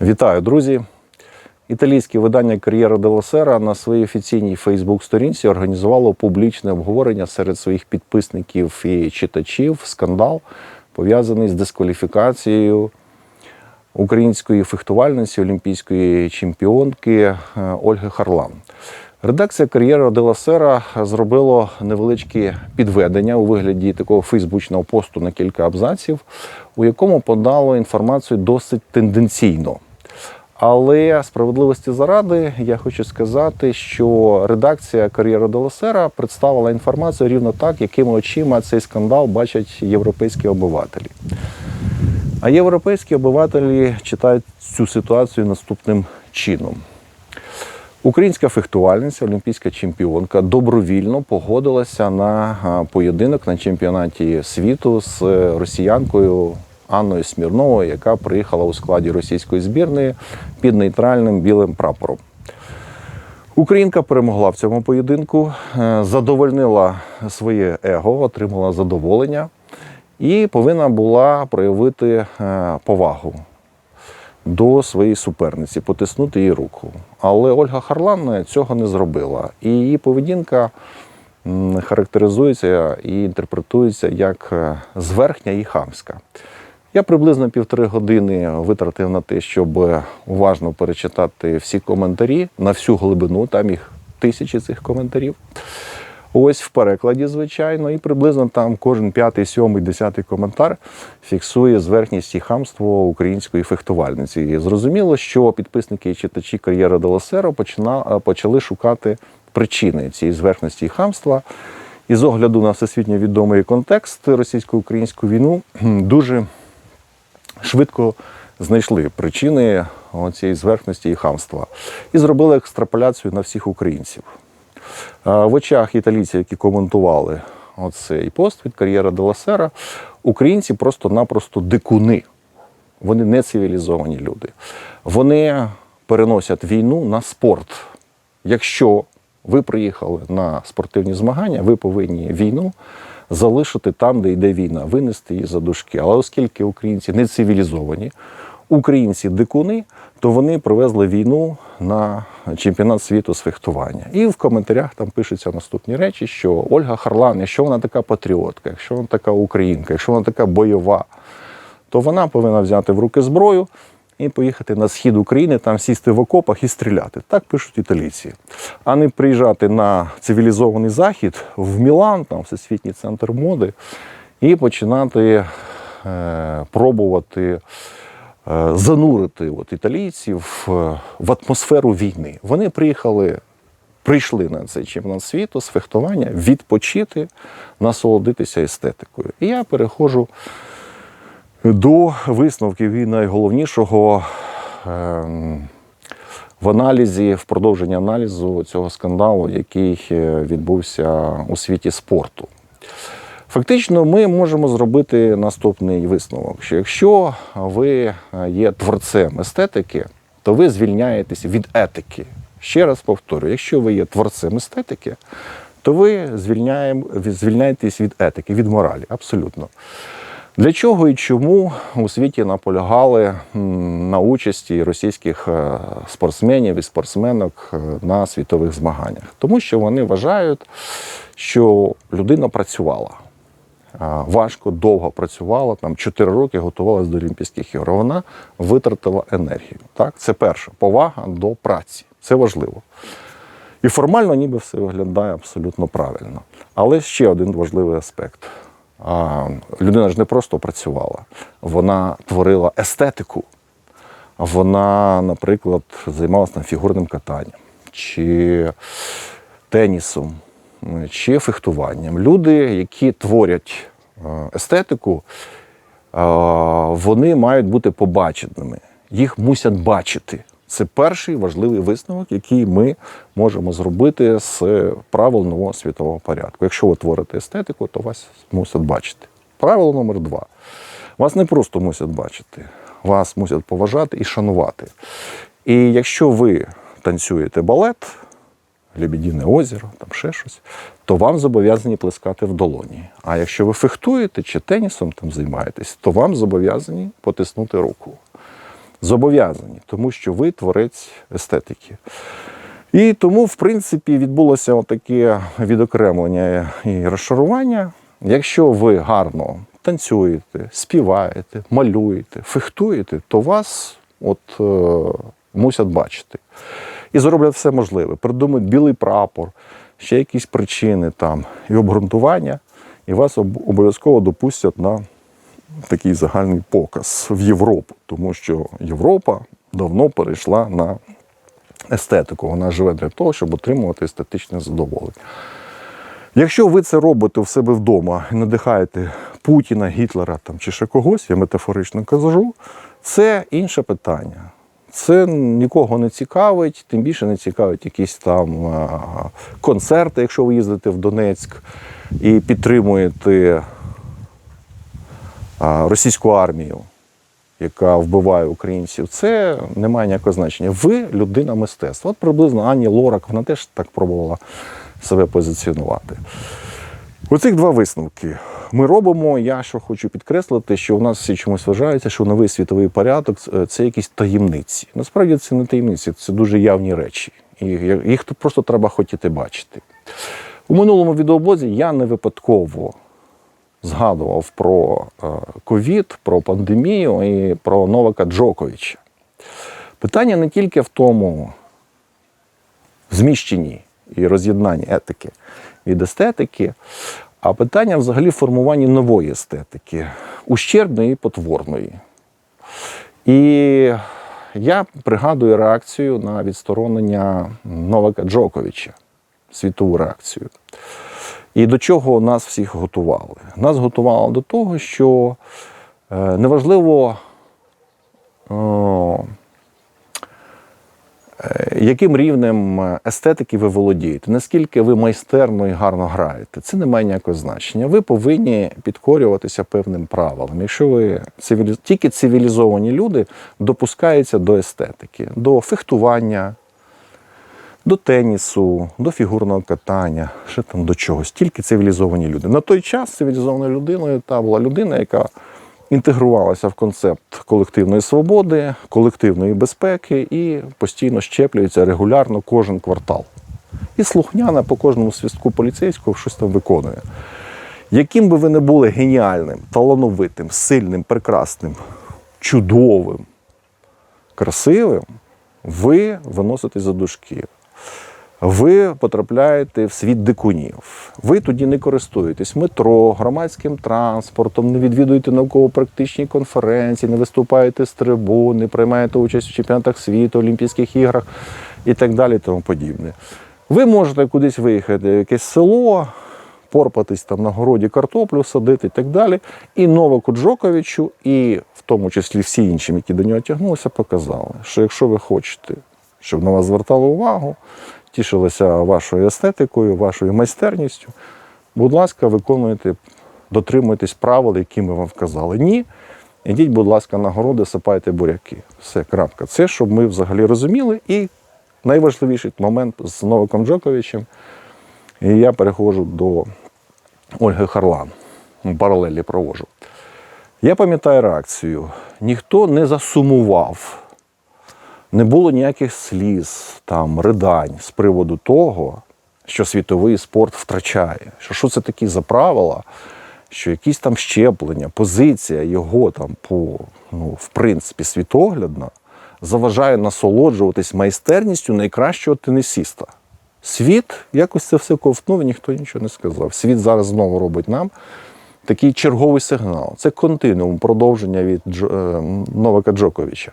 Вітаю, друзі! Італійське видання Кар'єра Делосера на своїй офіційній Фейсбук-сторінці організувало публічне обговорення серед своїх підписників і читачів. Скандал пов'язаний з дискваліфікацією української фехтувальниці, олімпійської чемпіонки е, Ольги Харлан. Редакція кар'єра Деласера зробила невеличкі підведення у вигляді такого фейсбучного посту на кілька абзаців, у якому подало інформацію досить тенденційно. Але справедливості заради я хочу сказати, що редакція кар'єра Делосера представила інформацію рівно так, якими очима цей скандал бачать європейські обивателі. А європейські обивателі читають цю ситуацію наступним чином. Українська фехтувальниця, олімпійська чемпіонка, добровільно погодилася на поєдинок на чемпіонаті світу з е, росіянкою Анною Смірновою, яка приїхала у складі російської збірної під нейтральним білим прапором. Українка перемогла в цьому поєдинку, е, задовольнила своє его, отримала задоволення і повинна була проявити е, повагу до своєї суперниці, потиснути їй руку. Але Ольга Харлан цього не зробила. І її поведінка характеризується і інтерпретується як е, зверхня і хамська. Я приблизно півтори години витратив на те, щоб уважно перечитати всі коментарі на всю глибину, там їх тисячі цих коментарів. Ось в перекладі, звичайно, і приблизно там кожен п'ятий, сьомий, десятий коментар фіксує зверхність і хамство української фехтувальниці. І зрозуміло, що підписники і читачі кар'єри Делосера почина- почали шукати причини цієї зверхності і хамства. І з огляду на всесвітньо відомий контекст російсько-українську війну дуже швидко знайшли причини цієї зверхності і хамства і зробили екстраполяцію на всіх українців. В очах італійців, які коментували оцей пост від кар'єра Деласера, українці просто-напросто дикуни. Вони не цивілізовані люди. Вони переносять війну на спорт. Якщо ви приїхали на спортивні змагання, ви повинні війну залишити там, де йде війна, винести її за дужки. Але оскільки українці не цивілізовані, українці дикуни, то вони привезли війну на чемпіонат світу з фехтування. І в коментарях там пишуться наступні речі, що Ольга Харлан, якщо вона така патріотка, якщо вона така українка, якщо вона така бойова, то вона повинна взяти в руки зброю і поїхати на схід України, там сісти в окопах і стріляти. Так пишуть італійці. А не приїжджати на цивілізований захід в Мілан, там всесвітній центр моди, і починати е, пробувати е, занурити от, італійців е, в атмосферу війни. Вони приїхали. Прийшли на цей чемпіонат світу з фехтування відпочити, насолодитися естетикою. І я переходжу до висновків і найголовнішого ем, в аналізі, в продовженні аналізу цього скандалу, який е, відбувся у світі спорту. Фактично, ми можемо зробити наступний висновок: що якщо ви є творцем естетики, то ви звільняєтесь від етики. Ще раз повторюю, якщо ви є творцем естетики, то ви звільняєтесь від етики, від моралі, абсолютно. Для чого і чому у світі наполягали на участі російських е, спортсменів і спортсменок е, на світових змаганнях? Тому що вони вважають, що людина працювала. Важко, довго працювала, там 4 роки готувалася до Олімпійських ігор. Вона витратила енергію. Так? Це перше повага до праці. Це важливо. І формально ніби все виглядає абсолютно правильно. Але ще один важливий аспект. Людина ж не просто працювала, вона творила естетику. Вона, наприклад, займалася фігурним катанням, чи тенісом, чи фехтуванням. Люди, які творять е, естетику, е, вони мають бути побаченими. Їх мусять бачити. Це перший важливий висновок, який ми можемо зробити з правил нового світового порядку. Якщо ви творите естетику, то вас мусять бачити. Правило номер два. Вас не просто мусять бачити, вас мусять поважати і шанувати. І якщо ви танцюєте балет, Лебедіне озеро, там ще щось, то вам зобов'язані плескати в долоні. А якщо ви фехтуєте чи тенісом там займаєтесь, то вам зобов'язані потиснути руку. Зобов'язані, тому що ви творець естетики. І тому, в принципі, відбулося таке відокремлення і розшарування. Якщо ви гарно танцюєте, співаєте, малюєте, фехтуєте, то вас от, е, мусять бачити. І зроблять все можливе. Придумають білий прапор, ще якісь причини там і обґрунтування, і вас об- обов'язково допустять на такий загальний показ в Європу, тому що Європа давно перейшла на естетику. Вона живе для того, щоб отримувати естетичне задоволення. Якщо ви це робите в себе вдома і надихаєте Путіна, Гітлера там, чи ще когось, я метафорично кажу, це інше питання. Це нікого не цікавить, тим більше не цікавить якісь там концерти, якщо ви їздите в Донецьк і підтримуєте російську армію, яка вбиває українців, це не має ніякого значення. Ви людина мистецтва. От приблизно Ані Лорак, вона теж так пробувала себе позиціонувати. Оцих два висновки ми робимо. Я що хочу підкреслити, що у нас всі чомусь вважається, що новий світовий порядок це- це якісь таємниці. Насправді це не таємниці, це дуже явні речі. І їх просто треба хотіти бачити. У минулому відеоблозі я не випадково згадував про е, ковід, про пандемію і про Новака Джоковича. Питання не тільки в тому зміщенні і роз'єднанні етики від естетики, а питання взагалі в формуванні нової естетики, ущербної і потворної. І я пригадую реакцію на відсторонення Новака Джоковича, світову реакцію. І до чого нас всіх готували? Нас готували до того, що е, неважливо, е, яким рівнем естетики ви володієте, наскільки ви майстерно і гарно граєте, це не має ніякого значення. Ви повинні підкорюватися певним правилам. Якщо ви цивіліз... тільки цивілізовані люди допускаються до естетики, до фехтування, до тенісу, до фігурного катання, ще там до чогось. Тільки цивілізовані люди. На той час цивілізованою людиною та була людина, яка інтегрувалася в концепт колективної свободи, колективної безпеки і постійно щеплюється регулярно кожен квартал. І слухняна по кожному свістку поліцейського щось там виконує. Яким би ви не були геніальним, талановитим, сильним, прекрасним, чудовим, красивим, ви виносите за дужки. Ви потрапляєте в світ дикунів. Ви тоді не користуєтесь метро, громадським транспортом, не відвідуєте науково-практичні конференції, не виступаєте з трибун, не приймаєте участь в чемпіонатах світу, Олімпійських іграх і так далі. Тому подібне. Ви можете кудись виїхати, в якесь село, порпатись там на городі картоплю, садити і так далі. І Новаку Джоковичу, і в тому числі всі іншим, які до нього тягнулися, показали, що якщо ви хочете, щоб на вас звертали увагу, тішилися вашою естетикою, вашою майстерністю, будь ласка, виконуйте, дотримуйтесь правил, які ми вам вказали. Ні. Ідіть, будь ласка, на городи, сипайте буряки. Все, крапка. Це щоб ми взагалі розуміли. І найважливіший момент з Новиком Джоковичем. І я переходжу до Ольги Харлан. Паралелі провожу. Я пам'ятаю реакцію. Ніхто не засумував, не було ніяких сліз, там, ридань з приводу того, що світовий спорт втрачає. Що, що це такі за правила, що якісь там щеплення, позиція його там по, ну, в принципі, світоглядна заважає насолоджуватись майстерністю найкращого тенісіста. Світ якось це все ковтнув, і ніхто нічого не сказав. Світ зараз знову робить нам такий черговий сигнал. Це континуум продовження від Джо, е, Новака Джоковича.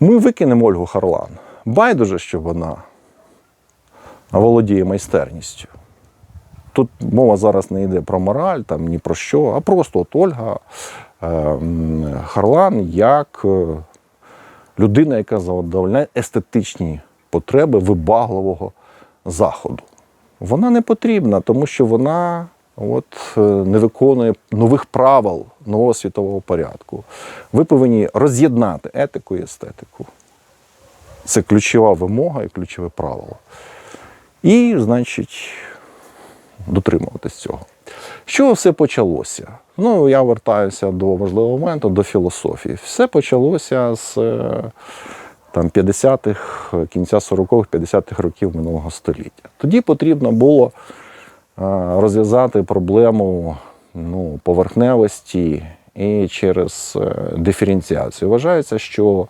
Ми викинемо Ольгу Харлан. Байдуже, що вона володіє майстерністю. Тут мова зараз не йде про мораль, там, ні про що, а просто от Ольга е, Харлан як е, людина, яка задовольняє естетичні потреби вибагливого заходу. Вона не потрібна, тому що вона от, е, не виконує нових правил нового світового порядку. Ви повинні роз'єднати етику і естетику. Це ключова вимога і ключове правило. І, значить, дотримуватись цього. З чого все почалося? Ну, я вертаюся до важливого моменту, до філософії. Все почалося з е, там, 50-х, кінця 40-х, 50-х років минулого століття. Тоді потрібно було е, розв'язати проблему ну, поверхневості і через е, диференціацію. Вважається, що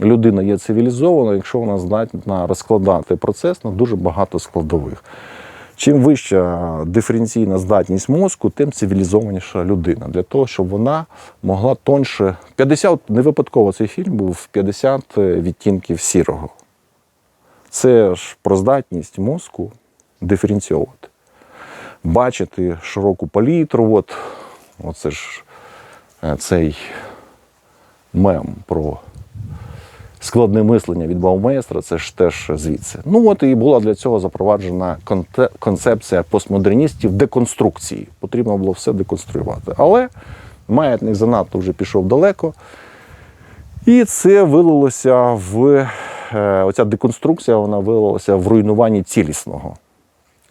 людина є цивілізована, якщо вона здатна розкладати процес на дуже багато складових. Чим вища диференційна здатність мозку, тим цивілізованіша людина. Для того, щоб вона могла тоньше. 50, не випадково цей фільм був 50 відтінків сірого. Це ж про здатність мозку диференціовувати. Бачити широку палітру, от, оце ж е, цей мем про складне мислення від Баумейстра, це ж теж звідси. Ну от і була для цього запроваджена концепція постмодерністів деконструкції. Потрібно було все деконструювати. Але маятник занадто вже пішов далеко. І це вилилося в е, оця деконструкція, вона вилилася в руйнуванні цілісного.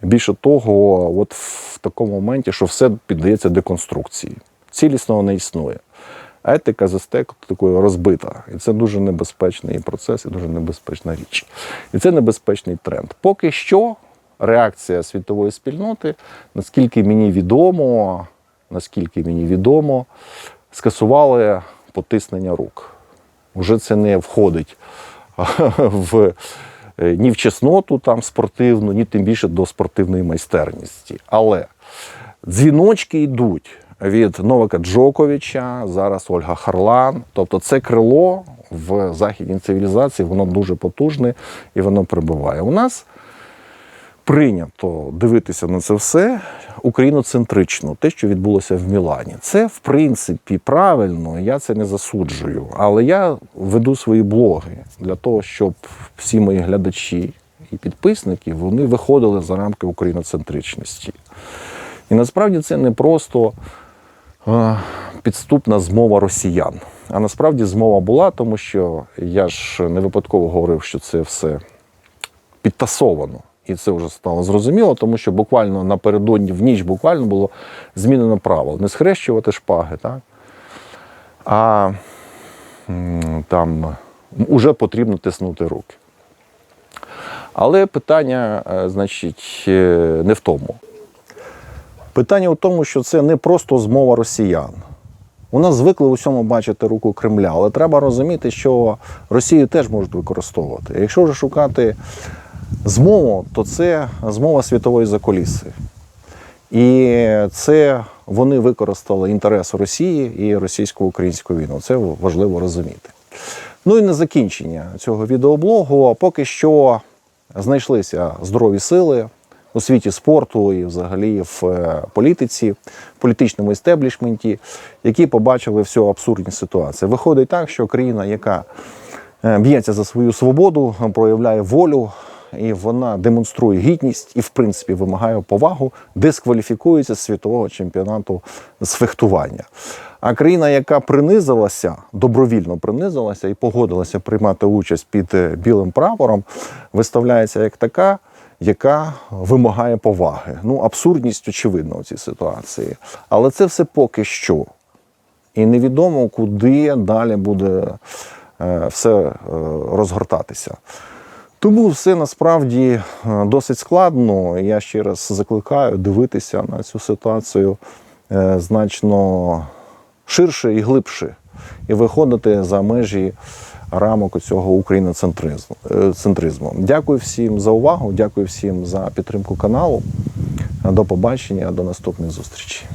Більше того, от в такому моменті, що все піддається деконструкції. Цілісного не існує. Етика за такою розбита. І це дуже небезпечний процес і дуже небезпечна річ. І це небезпечний тренд. Поки що реакція світової спільноти, наскільки мені відомо, наскільки мені відомо, скасували потиснення рук. Уже це не входить в, ні в чесноту там спортивну, ні тим більше до спортивної майстерності. Але дзвіночки йдуть від Новака Джоковича, зараз Ольга Харлан. Тобто це крило в західній цивілізації, воно дуже потужне і воно прибуває. У нас прийнято дивитися на це все україноцентрично, те, що відбулося в Мілані. Це, в принципі, правильно, я це не засуджую. Але я веду свої блоги для того, щоб всі мої глядачі і підписники вони виходили за рамки україноцентричності. І насправді це не просто е, підступна змова росіян. А насправді змова була, тому що я ж не випадково говорив, що це все підтасовано. І це вже стало зрозуміло, тому що буквально напередодні в ніч буквально було змінено правило. Не схрещувати шпаги, так? а там вже потрібно тиснути руки. Але питання, е, значить, е, не в тому. Питання в тому, що це не просто змова росіян. У нас звикли в усьому бачити руку Кремля, але треба розуміти, що Росію теж можуть використовувати. Якщо вже шукати змову, то це змова світової заколіси. І це вони використали інтерес Росії і російсько-українську війну. Це важливо розуміти. Ну і на закінчення цього відеоблогу поки що знайшлися здорові сили у світі спорту і взагалі в е, політиці, в політичному істеблішменті, які побачили всю абсурдність ситуації. Виходить так, що країна, яка е, б'ється за свою свободу, проявляє волю, і вона демонструє гідність і, в принципі, вимагає повагу, дискваліфікується з світового чемпіонату з фехтування. А країна, яка принизилася, добровільно принизилася і погодилася приймати участь під е, білим прапором, виставляється як така, яка вимагає поваги. Ну, абсурдність очевидна у цій ситуації. Але це все поки що. І невідомо, куди далі буде е, все е, розгортатися. Тому все насправді е, досить складно. Я ще раз закликаю дивитися на цю ситуацію е, значно ширше і глибше, і виходити за межі рамок цього україноцентризму. е. Дякую всім за увагу, дякую всім за підтримку каналу. До побачення, до наступних зустрічей.